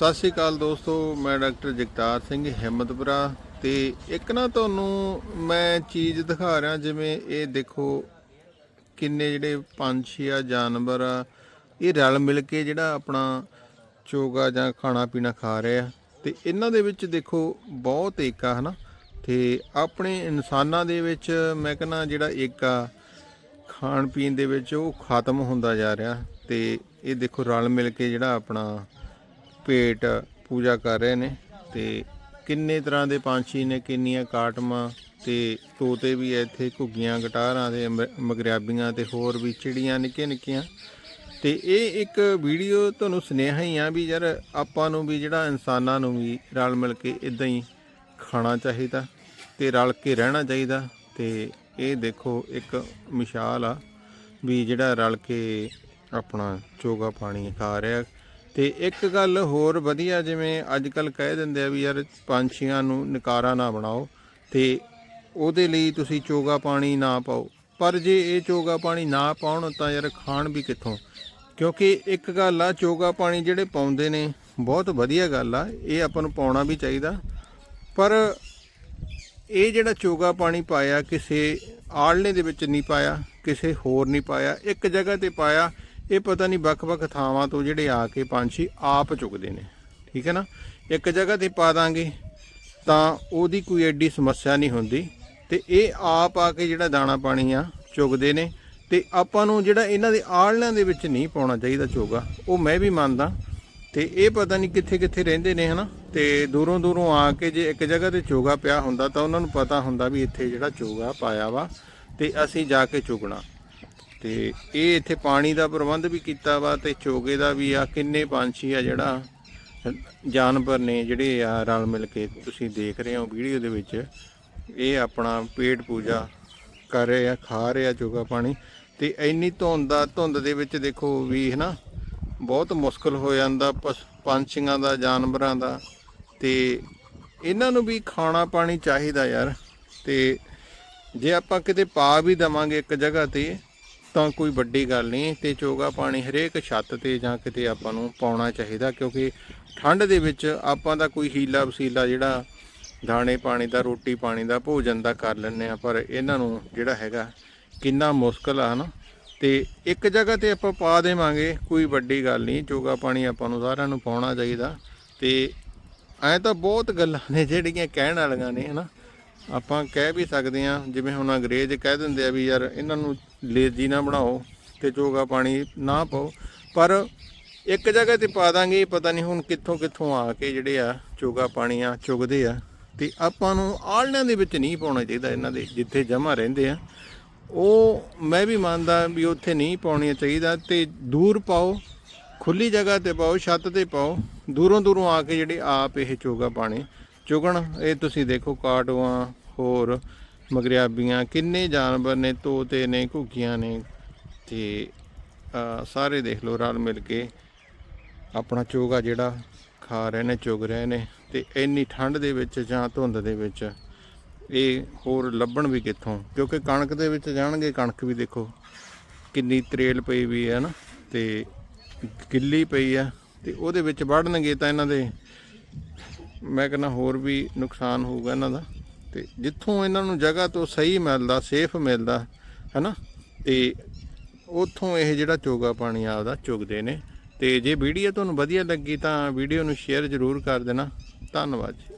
ਸਤਿ ਸ਼੍ਰੀ ਅਕਾਲ ਦੋਸਤੋ, ਮੈਂ ਡਾਕਟਰ ਜਗਤਾਰ ਸਿੰਘ ਹਿੰਮਤਪੁਰਾ ਤੇ ਇੱਕ ਨਾ ਤੁਹਾਨੂੰ ਮੈਂ ਚੀਜ਼ ਦਿਖਾ ਰਿਹਾ ਜਿਵੇਂ ਇਹ ਦੇਖੋ ਕਿੰਨੇ ਜਿਹੜੇ ਪੰਛੀ ਆ ਜਾਨਵਰ ਆ, ਇਹ ਰਲ ਮਿਲ ਕੇ ਜਿਹੜਾ ਆਪਣਾ ਚੋਗਾ ਜਾਂ ਖਾਣਾ ਪੀਣਾ ਖਾ ਰਹੇ ਆ। ਤੇ ਇਹਨਾਂ ਦੇ ਵਿੱਚ ਦੇਖੋ ਬਹੁਤ ਏਕਾ ਹਨਾ। ਤੇ ਆਪਣੇ ਇਨਸਾਨਾਂ ਦੇ ਵਿੱਚ ਮੈਂ ਕਹਿੰਦਾ ਜਿਹੜਾ ਏਕਾ ਖਾਣ ਪੀਣ ਦੇ ਵਿੱਚ ਉਹ ਖਤਮ ਹੁੰਦਾ ਜਾ ਰਿਹਾ। ਤੇ ਇਹ ਦੇਖੋ ਰਲ ਮਿਲ ਕੇ ਜਿਹੜਾ ਆਪਣਾ ਪੇਟ ਪੂਜਾ ਕਰ ਰਹੇ ਨੇ ਤੇ ਕਿੰਨੇ ਤਰ੍ਹਾਂ ਦੇ ਪੰਛੀ ਨੇ, ਕਿੰਨੀਆਂ ਕਾਟਮਾਂ ਤੇ ਤੋਤੇ ਵੀ ਆ ਇੱਥੇ ਘੁੱਗੀਆਂ, ਗਟਾਰਾਂ ਦੇ ਮਗਰਿਆਬੀਆਂ ਤੇ ਹੋਰ ਵੀ ਚਿੜੀਆਂ ਨਿੱਕੀਆਂ ਨਿੱਕੀਆਂ ਤੇ ਇਹ ਇੱਕ ਵੀਡੀਓ ਤੁਹਾਨੂੰ ਸੁਨੇਹਾ ਹੀ ਆ ਵੀ ਯਾਰ ਆਪਾਂ ਨੂੰ ਵੀ ਜਿਹੜਾ ਇਨਸਾਨਾਂ ਨੂੰ ਵੀ ਰਲ ਮਿਲ ਕੇ ਇਦਾਂ ਹੀ ਖਾਣਾ ਚਾਹੀਦਾ ਤੇ ਰਲ ਕੇ ਰਹਿਣਾ ਚਾਹੀਦਾ ਤੇ ਇਹ ਦੇਖੋ ਇੱਕ ਮਿਸਾਲ ਆ ਵੀ ਜਿਹੜਾ ਰਲ ਕੇ ਆਪਣਾ ਚੋਗਾ ਪਾਣੀ ਖਾ ਰਿਹਾ ਤੇ ਇੱਕ ਗੱਲ ਹੋਰ ਵਧੀਆ ਜਿਵੇਂ ਅੱਜ ਕੱਲ ਕਹਿ ਦਿੰਦੇ ਆ ਵੀ ਯਾਰ ਪੰਛੀਆਂ ਨੂੰ ਨਕਾਰਾ ਨਾ ਬਣਾਓ ਤੇ ਉਹਦੇ ਲਈ ਤੁਸੀਂ ਚੋਗਾ ਪਾਣੀ ਨਾ ਪਾਓ। ਪਰ ਜੇ ਇਹ ਚੋਗਾ ਪਾਣੀ ਨਾ ਪਾਉਣ ਤਾਂ ਯਾਰ ਖਾਣ ਵੀ ਕਿੱਥੋਂ? ਕਿਉਂਕਿ ਇੱਕ ਗੱਲ ਆ, ਚੋਗਾ ਪਾਣੀ ਜਿਹੜੇ ਪਾਉਂਦੇ ਨੇ, ਬਹੁਤ ਵਧੀਆ ਗੱਲ ਆ, ਇਹ ਆਪਾਂ ਨੂੰ ਪਾਉਣਾ ਵੀ ਚਾਹੀਦਾ। ਪਰ ਇਹ ਜਿਹੜਾ ਚੋਗਾ ਪਾਣੀ ਪਾਇਆ, ਕਿਸੇ ਆਲਣੇ ਦੇ ਵਿੱਚ ਨਹੀਂ ਪਾਇਆ, ਕਿਸੇ ਹੋਰ ਨਹੀਂ ਪਾਇਆ, ਇੱਕ ਜਗ੍ਹਾ ਤੇ ਪਾਇਆ ਇਹ ਪਤਾ ਨਹੀਂ ਵੱਖ-ਵੱਖ ਥਾਵਾਂ ਤੋਂ ਜਿਹੜੇ ਆ ਕੇ ਪੰਛੀ ਆਪ ਚੁਗਦੇ ਨੇ। ਠੀਕ ਹੈ ਨਾ? ਇੱਕ ਜਗ੍ਹਾ ਤੇ ਪਾ ਦਾਂਗੇ ਤਾਂ ਉਹਦੀ ਕੋਈ ਐਡੀ ਸਮੱਸਿਆ ਨਹੀਂ ਹੁੰਦੀ ਤੇ ਇਹ ਆਪ ਆ ਕੇ ਜਿਹੜਾ ਦਾਣਾ ਪਾਣੀ ਆ ਚੁਗਦੇ ਨੇ ਤੇ ਆਪਾਂ ਨੂੰ ਜਿਹੜਾ ਇਹਨਾਂ ਦੇ ਆਲਣਿਆਂ ਦੇ ਵਿੱਚ ਨਹੀਂ ਪਾਉਣਾ ਚਾਹੀਦਾ ਚੋਗਾ, ਉਹ ਮੈਂ ਵੀ ਮੰਨਦਾ। ਤੇ ਇਹ ਪਤਾ ਨਹੀਂ ਕਿੱਥੇ ਕਿੱਥੇ ਰਹਿੰਦੇ ਨੇ, ਹਨਾ? ਤੇ ਦੂਰੋਂ ਦੂਰੋਂ ਆ ਕੇ ਜੇ ਇੱਕ ਜਗ੍ਹਾ ਤੇ ਚੋਗਾ ਪਿਆ ਹੁੰਦਾ ਤਾਂ ਉਹਨਾਂ ਨੂੰ ਪਤਾ ਹੁੰਦਾ ਵੀ ਇੱਥੇ ਜਿਹੜਾ ਚੋਗਾ ਪਾਇਆ ਵਾ ਤੇ ਅਸੀਂ ਜਾ ਕੇ ਚੁਗਣਾ। ਤੇ ਇਹ ਇੱਥੇ ਪਾਣੀ ਦਾ ਪ੍ਰਬੰਧ ਵੀ ਕੀਤਾ ਵਾ ਤੇ ਚੋਗੇ ਦਾ ਵੀ ਆ, ਕਿੰਨੇ ਪੰਛੀ ਆ ਜਿਹੜਾ ਜਾਨਵਰ ਨੇ ਜਿਹੜੇ ਆ ਰਲ ਮਿਲ ਕੇ ਤੁਸੀਂ ਦੇਖ ਰਹੇ ਹੋ ਵੀਡੀਓ ਦੇ ਵਿੱਚ। ਇਹ ਆਪਣਾ ਪੇਟ ਪੂਜਾ ਕਰ ਰਹੇ ਆ, ਖਾ ਰਹੇ ਆ ਚੋਗਾ ਪਾਣੀ ਤੇ ਇੰਨੀ ਧੁੰਦ ਆ, ਧੁੰਦ ਦੇ ਵਿੱਚ ਦੇਖੋ ਵੀ ਹਨਾ, ਬਹੁਤ ਮੁਸ਼ਕਲ ਹੋ ਜਾਂਦਾ ਪਸ- ਪੰਛੀਆਂ ਦਾ, ਜਾਨਵਰਾਂ ਦਾ ਤੇ ਇਹਨਾਂ ਨੂੰ ਵੀ ਖਾਣਾ ਪਾਣੀ ਚਾਹੀਦਾ ਯਾਰ ਤੇ ਜੇ ਆਪਾਂ ਕਿਤੇ ਪਾ ਵੀ ਦਵਾਂਗੇ ਇੱਕ ਜਗ੍ਹਾ ਤੇ ਤਾਂ ਕੋਈ ਵੱਡੀ ਗੱਲ ਨਹੀਂ, ਤੇ ਚੋਗਾ ਪਾਣੀ ਹਰੇਕ ਛੱਤ ਤੇ ਜਾਂ ਕਿਤੇ ਆਪਾਂ ਨੂੰ ਪਾਉਣਾ ਚਾਹੀਦਾ, ਕਿਉਂਕਿ ਠੰਡ ਦੇ ਵਿੱਚ ਆਪਾਂ ਦਾ ਕੋਈ ਹੀਲਾ ਵਸੀਲਾ ਜਿਹੜਾ ਦਾਣੇ ਪਾਣੀ ਦਾ, ਰੋਟੀ ਪਾਣੀ ਦਾ, ਭੋਜਨ ਦਾ ਕਰ ਲੈਂਦੇ ਆ ਪਰ ਇਹਨਾਂ ਨੂੰ ਜਿਹੜਾ ਹੈਗਾ ਕਿੰਨਾ ਮੁਸ਼ਕਲ ਆ, ਹਨਾ? ਤੇ ਇੱਕ ਜਗ੍ਹਾ ਤੇ ਆਪਾਂ ਪਾ ਦੇਵਾਂਗੇ, ਕੋਈ ਵੱਡੀ ਗੱਲ ਨਹੀਂ, ਚੋਗਾ ਪਾਣੀ ਆਪਾਂ ਨੂੰ ਸਾਰਿਆਂ ਨੂੰ ਪਾਉਣਾ ਚਾਹੀਦਾ, ਤੇ ਐ ਤਾਂ ਬਹੁਤ ਗੱਲਾਂ ਨੇ ਜਿਹੜੀਆਂ ਕਹਿਣ ਵਾਲੀਆਂ ਨੇ, ਹਨਾ? ਆਪਾਂ ਕਹਿ ਵੀ ਸਕਦੇ ਆ ਜਿਵੇਂ ਹੁਣ ਅੰਗਰੇਜ਼ ਕਹਿ ਦਿੰਦੇ ਆ ਵੀ ਯਾਰ ਇਹਨਾਂ ਨੂੰ ਲੇਜ਼ੀ ਨਾ ਬਣਾਓ ਤੇ ਚੋਗਾ ਪਾਣੀ ਨਾ ਪਾਓ, ਪਰ ਇੱਕ ਜਗ੍ਹਾ ਤੇ ਪਾ ਦਾਂਗੇ, ਪਤਾ ਨਹੀਂ ਹੁਣ ਕਿੱਥੋਂ ਕਿੱਥੋਂ ਆ ਕੇ ਜਿਹੜੇ ਆ ਚੋਗਾ ਪਾਣੀ ਆ ਚੁਗਦੇ ਆ, ਤੇ ਆਪਾਂ ਨੂੰ ਆਲਣਿਆਂ ਦੇ ਵਿੱਚ ਨਹੀਂ ਪਾਉਣਾ ਚਾਹੀਦਾ ਇਹਨਾਂ ਦੇ, ਜਿੱਥੇ ਜਮਾ ਰਹਿੰਦੇ ਆ। ਉਹ ਮੈਂ ਵੀ ਮੰਨਦਾ ਵੀ ਉੱਥੇ ਨਹੀਂ ਪਾਉਣੀ ਚਾਹੀਦਾ, ਤੇ ਦੂਰ ਪਾਓ, ਖੁੱਲੀ ਜਗ੍ਹਾ ਤੇ ਪਾਓ, ਛੱਤ ਤੇ ਪਾਓ, ਦੂਰੋਂ ਦੂਰੋਂ ਆ ਕੇ ਜਿਹੜੇ ਆਪ ਇਹ ਚੋਗਾ ਪਾਣੀ ਚੁਗਣ, ਇਹ ਤੁਸੀਂ ਦੇਖੋ ਕਾਟਵਾਂ ਹੋਰ ਮਗਰਿਆਬੀਆਂ, ਕਿੰਨੇ ਜਾਨਵਰ ਨੇ, ਤੋਤੇ ਨੇ, ਘੁੱਗੀਆਂ ਨੇ ਤੇ ਸਾਰੇ ਦੇਖ ਲਓ ਰਲ ਮਿਲ ਕੇ ਆਪਣਾ ਚੋਗਾ ਜਿਹੜਾ ਖਾ ਰਹੇ ਨੇ, ਚੁਗ ਰਹੇ ਨੇ ਤੇ ਇੰਨੀ ਠੰਡ ਦੇ ਵਿੱਚ ਜਾਂ ਧੁੰਦ ਦੇ ਵਿੱਚ ਇਹ ਹੋਰ ਲੱਭਣ ਵੀ ਕਿੱਥੋਂ? ਕਿਉਂਕਿ ਕਣਕ ਦੇ ਵਿੱਚ ਜਾਣਗੇ, ਕਣਕ ਵੀ ਦੇਖੋ ਕਿੰਨੀ ਤਰੇਲ ਪਈ ਵੀ ਹੈ ਨਾ ਤੇ ਗਿੱਲੀ ਪਈ ਆ ਤੇ ਉਹਦੇ ਵਿੱਚ ਵੜਨਗੇ ਤਾਂ ਇਹਨਾਂ ਦੇ, ਮੈਂ ਕਹਿੰਦਾ ਹੋਰ ਵੀ ਨੁਕਸਾਨ ਹੋਊਗਾ ਇਹਨਾਂ ਦਾ। ਤੇ ਜਿੱਥੋਂ ਇਹਨਾਂ ਨੂੰ ਜਗ੍ਹਾ ਤੋਂ ਸਹੀ ਮਿਲਦਾ ਸੇਫ ਮਿਲਦਾ, ਹੈਨਾ? ਤੇ ਉੱਥੋਂ ਇਹ ਜਿਹੜਾ ਚੋਗਾ ਪਾਣੀ ਆਪਦਾ ਚੁਗਦੇ ਨੇ। ਤੇ ਜੇ ਵੀਡੀਓ ਤੁਹਾਨੂੰ ਵਧੀਆ ਲੱਗੀ ਤਾਂ ਵੀਡੀਓ ਨੂੰ ਸ਼ੇਅਰ ਜ਼ਰੂਰ ਕਰ ਦੇਣਾ। ਧੰਨਵਾਦ ਜੀ।